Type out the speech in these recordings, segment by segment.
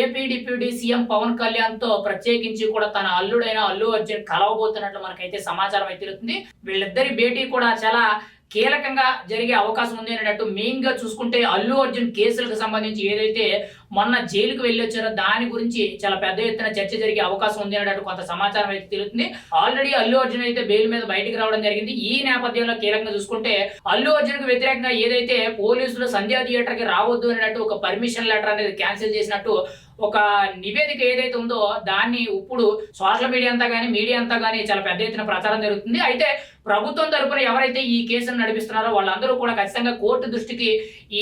AP deputy CM Pawan కళ్యాణ్తో ప్రత్యేకించి కూడా తన అల్లుడైన అల్లు అర్జున్ కలవబోతున్నట్లు మనకైతే సమాచారం అయితే తెలుస్తుంది. వీళ్ళిద్దరి భేటీ కూడా చాలా కీలకంగా జరిగే అవకాశం ఉంది అనేటట్టు మెయిన్గా చూసుకుంటే అల్లు అర్జున్ కేసులకు సంబంధించి ఏదైతే మొన్న జైలుకు వెళ్ళి వచ్చారో దాని గురించి చాలా పెద్ద ఎత్తున చర్చ జరిగే అవకాశం ఉంది అనేటట్టు కొంత సమాచారం అయితే తెలుస్తుంది. ఆల్రెడీ అల్లు అర్జున్ అయితే బెయిల్ మీద బయటకు రావడం జరిగింది. ఈ నేపథ్యంలో కీలకంగా చూసుకుంటే అల్లు అర్జున్కు వ్యతిరేకంగా ఏదైతే పోలీసులు సంధ్యా థియేటర్కి రావద్దు అన్నట్టు ఒక పర్మిషన్ లెటర్ అనేది క్యాన్సిల్ చేసినట్టు ఒక నివేదిక ఏదైతే ఉందో దాన్ని ఇప్పుడు సోషల్ మీడియా అంతా కానీ మీడియా అంతా కానీ చాలా పెద్ద ఎత్తున ప్రచారం జరుగుతుంది. అయితే ప్రభుత్వం తరపున ఎవరైతే ఈ కేసును నడిపిస్తున్నారో వాళ్ళందరూ కూడా ఖచ్చితంగా కోర్టు దృష్టికి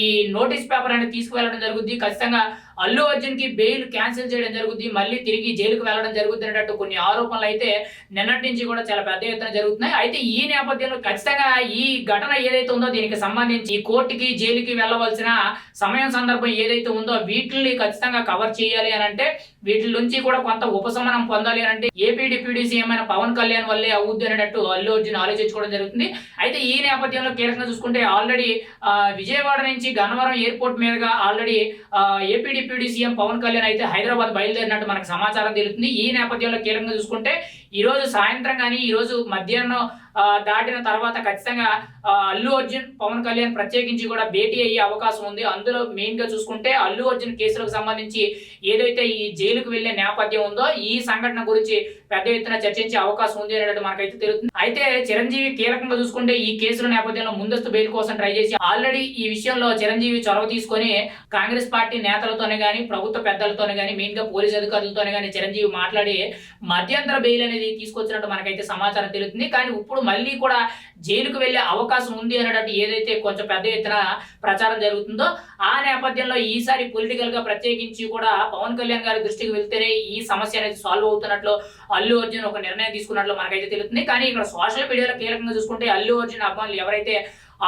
ఈ నోటీస్ పేపర్ అనేది తీసుకువెళ్ళడం జరుగుద్ది. ఖచ్చితంగా అల్లు అర్జున్కి బెయిల్ క్యాన్సిల్ చేయడం జరుగుద్ది మళ్ళీ తిరిగి జైలుకు వెళ్ళడం జరుగుతుంది అనేటట్టు కొన్ని ఆరోపణలు అయితే నిన్నటి నుంచి కూడా చాలా పెద్ద ఎత్తున జరుగుతున్నాయి. అయితే ఈ నేపథ్యంలో ఖచ్చితంగా ఈ ఘటన ఏదైతే ఉందో దీనికి సంబంధించి ఈ కోర్టుకి జైలుకి వెళ్ళవలసిన సమయం సందర్భం ఏదైతే ఉందో వీటిని ఖచ్చితంగా కవర్ చేయాలి అని అంటే వీటి నుంచి కూడా కొంత ఉపశమనం పొందాలి అని అంటే ఏపీ డిప్యూటీ సీఎం అయిన పవన్ కళ్యాణ్ వల్లే అవుద్ది అనేటట్టు అల్లు అర్జున్ ఆలోచించుకోవడం జరుగుతుంది. అయితే ఈ నేపథ్యంలో కీలకంగా చూసుకుంటే ఆల్రెడీ విజయవాడ నుంచి గన్నవరం ఎయిర్పోర్ట్ మీదుగా already AP deputy CM Pawan Kalyan అయితే హైదరాబాద్ బయలుదేరినట్టు మనకు సమాచారం తెలుస్తుంది. ఈ నేపథ్యంలో కీలకంగా చూసుకుంటే ఈ రోజు సాయంత్రం కానీ ఈ రోజు మధ్యాహ్నం దాటిన తర్వాత ఖచ్చితంగా అల్లు అర్జున్ పవన్ కళ్యాణ్ ప్రత్యేకించి కూడా భేటీ అయ్యే అవకాశం ఉంది. అందులో మెయిన్గా చూసుకుంటే అల్లు అర్జున్ కేసులకు సంబంధించి ఏదైతే ఈ జైలుకు వెళ్ళే నేపథ్యం ఉందో ఈ సంఘటన గురించి పెద్ద ఎత్తున చర్చించే అవకాశం ఉంది అనేది మనకైతే తెలుస్తుంది. అయితే చిరంజీవి కీలకంగా చూసుకుంటే ఈ కేసుల నేపథ్యంలో ముందస్తు బెయిల్ కోసం ట్రై చేసి ఆల్రెడీ ఈ విషయంలో చిరంజీవి చొరవ తీసుకొని కాంగ్రెస్ పార్టీ నేతలతోనే కానీ ప్రభుత్వ పెద్దలతోనే కానీ మెయిన్గా పోలీస్ అధికారులతోనే కానీ చిరంజీవి మాట్లాడి మధ్యంతర బెయిల్ అనేది తీసుకొచ్చినట్టు మనకైతే సమాచారం తెలుస్తుంది. కానీ ఇప్పుడు మళ్ళీ కూడా జైలుకు వెళ్ళే అవకాశం ఉంది అనేటట్టు ఏదైతే కొంచెం పెద్ద ఎత్తున ప్రచారం జరుగుతుందో ఆ నేపథ్యంలో ఈసారి పొలిటికల్గా ప్రత్యేకించి కూడా పవన్ కళ్యాణ్ గారి దృష్టికి వెళ్తేనే ఈ సమస్య అనేది సాల్వ్ అవుతున్నట్లు అల్లు అర్జున్ ఒక నిర్ణయం తీసుకున్నట్లు మనకైతే తెలుస్తుంది. కానీ ఇక్కడ సోషల్ మీడియాలో కీలకంగా చూసుకుంటే అల్లు అర్జున్ అభిమానులు ఎవరైతే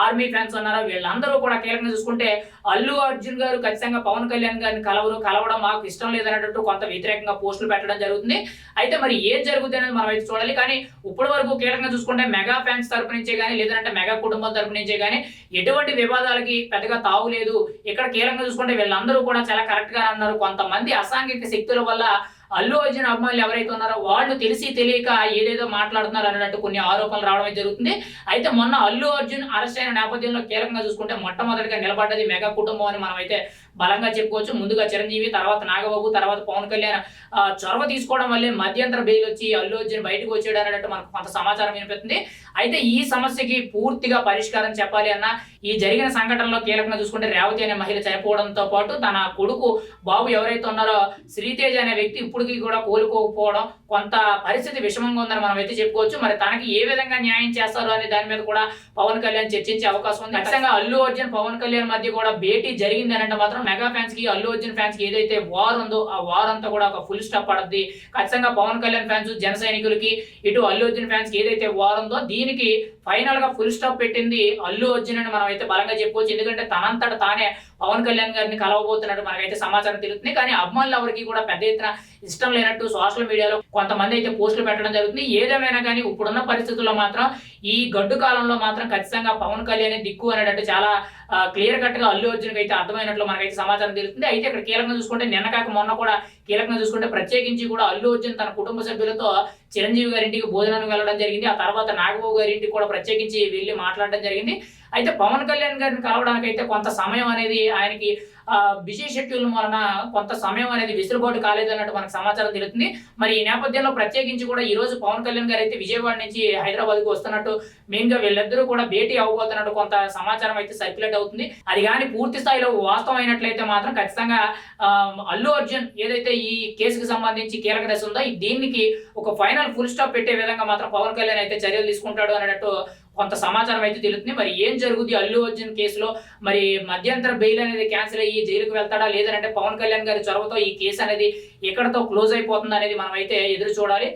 ఆర్మీ ఫ్యాన్స్ ఉన్నారో? వీళ్ళందరూ కూడా కీలకంగా చూసుకుంటే అల్లు అర్జున్ గారు ఖచ్చితంగా పవన్ కళ్యాణ్ గారిని కలవరు కలవడం మాకు ఇష్టం లేదన్నట్టు కొంత వ్యతిరేకంగా పోస్టులు పెట్టడం జరుగుతుంది. అయితే మరి ఏం జరుగుతుంది అనేది మనం అయితే చూడాలి. కానీ ఇప్పటి వరకు కీలకంగా చూసుకుంటే మెగా ఫ్యాన్స్ తరపు నుంచే కానీ లేదంటే మెగా కుటుంబం తరపు నుంచే కానీ ఎటువంటి వివాదాలకి పెద్దగా తావులేదు ఇక్కడ కీలకంగా చూసుకుంటే వీళ్ళందరూ కూడా చాలా కరెక్ట్గా అన్నారు కొంతమంది అసాంఘిక శక్తుల వల్ల అల్లు అర్జున్ అభిమానులు ఎవరైతే ఉన్నారో వాళ్ళు తెలిసి తెలియక ఏదేదో మాట్లాడుతున్నారు అన్నట్టు కొన్ని ఆరోపణలు రావడం జరుగుతుంది. అయితే మొన్న అల్లు అర్జున్ అరెస్ట్ అయిన నేపథ్యంలో కీలకంగా చూసుకుంటే మొట్టమొదటిగా నిలబడ్డది మెగా కుటుంబం అని మనం అయితే బలంగా చెప్పుకోవచ్చు. ముందుగా చిరంజీవి తర్వాత నాగబాబు తర్వాత పవన్ కళ్యాణ్. చొరవ తీసుకోవడం వల్లే మధ్యంతర బెయిల్ వచ్చి అల్లు అర్జున్ బయటకు వచ్చాడు అన్నట్టు మనకు కొంత సమాచారం వినిపిస్తుంది. అయితే ఈ సమస్యకి పూర్తిగా పరిష్కారం చెప్పాలి అన్న ఈ జరిగిన సంఘటనలో కీలకంగా చూసుకుంటే రేవతి అనే మహిళ చనిపోవడంతో పాటు తన కొడుకు బాబు ఎవరైతే ఉన్నారో శ్రీతేజ్ అనే వ్యక్తి ఇప్పుడు అప్పటికి కూడా కోలుకోకపోవడం కొంత పరిస్థితి విషమంగా ఉందని మనం అయితే చెప్పుకోవచ్చు. మరి తనకి ఏ విధంగా న్యాయం చేస్తారు అనే దాని మీద కూడా పవన్ కళ్యాణ్ చర్చించే అవకాశం ఉంది. ఖచ్చితంగా అల్లు అర్జున్ పవన్ కళ్యాణ్ మధ్య కూడా భేటీ జరిగింది అంటే మాత్రం మెగా ఫ్యాన్స్కి అల్లు అర్జున్ ఫ్యాన్స్కి ఏదైతే వార్ ఉందో ఆ వార్ అంతా కూడా ఒక ఫుల్ స్టాప్ పడద్ది. ఖచ్చితంగా పవన్ కళ్యాణ్ ఫ్యాన్స్ జన సైనికులకి ఇటు అల్లు అర్జున్ ఫ్యాన్స్కి ఏదైతే వార్ ఉందో దీనికి ఫైనల్గా ఫుల్ స్టాప్ పెట్టింది అల్లు అర్జున్ అని మనం అయితే బలంగా చెప్పుకోవచ్చు. ఎందుకంటే తనంతట తానే పవన్ కళ్యాణ్ గారిని కలవబోతున్నట్టు మనకైతే సమాచారం తెలుస్తుంది. కానీ అభిమానులు ఎవరికి కూడా పెద్ద ఎత్తున ఇష్టం లేనట్టు సోషల్ మీడియాలో కొంతమంది అయితే పోస్టులు పెట్టడం జరుగుతుంది. ఏదేమైనా కానీ ఇప్పుడున్న పరిస్థితుల్లో మాత్రం ఈ గడ్డు కాలంలో మాత్రం ఖచ్చితంగా పవన్ కళ్యాణ్ దిక్కు అనేటట్టు చాలా క్లియర్ కట్గా అల్లు అర్జున్ అయితే అర్థమైనట్లు మనకైతే సమాచారం తెలుస్తుంది. అయితే ఇక్కడ కీలకంగా చూసుకుంటే నిన్న కాక మొన్న కూడా కీలకంగా చూసుకుంటే ప్రత్యేకించి కూడా అల్లు అర్జున్ తన కుటుంబ సభ్యులతో చిరంజీవి గారింటికి భోజనానికి వెళ్ళడం జరిగింది. ఆ తర్వాత నాగబాబు గారింటికి కూడా ప్రత్యేకించి వెళ్ళి మాట్లాడడం జరిగింది. అయితే పవన్ కళ్యాణ్ గారిని కలవడానికి అయితే కొంత సమయం అనేది ఆయనకి బిజీ షెడ్యూల్ వలన కొంత సమయం అనేది విసులుబాటు కాలేదు అన్నట్టు మనకు సమాచారం తెలుస్తుంది. మరి ఈ నేపథ్యంలో ప్రత్యేకించి కూడా ఈ రోజు పవన్ కళ్యాణ్ గారు అయితే విజయవాడ నుంచి హైదరాబాద్కు వస్తున్నట్టు మెయిన్గా వీళ్ళిద్దరూ కూడా భేటీ అవ్వబోతున్నట్టు కొంత సమాచారం అయితే సర్క్యులేట్ అవుతుంది. అది కానీ పూర్తి స్థాయిలో వాస్తవం అయినట్లయితే మాత్రం ఖచ్చితంగా ఆ, అల్లు అర్జున్ ఏదైతే ఈ కేసుకు సంబంధించి కీలక దశ ఉందో దీనికి ఒక ఫైనల్ ఫుల్ స్టాప్ పెట్టే విధంగా మాత్రం పవన్ కళ్యాణ్ అయితే చర్యలు తీసుకుంటాడు అన్నట్టు కొంత సమాచారం అయితే తెలుస్తుంది. మరి ఏం జరుగుతుంది అల్లు అర్జున్ కేసులో మరి మధ్యంతర బెయిల్ అనేది క్యాన్సిల్ అయ్యి జైలుకు వెళ్తాడా? లేదంటే పవన్ కళ్యాణ్ గారి చొరవతో ఈ కేసు అనేది ఎక్కడతో క్లోజ్ అయిపోతుంది అనేది మనం అయితే ఎదురు చూడాలి.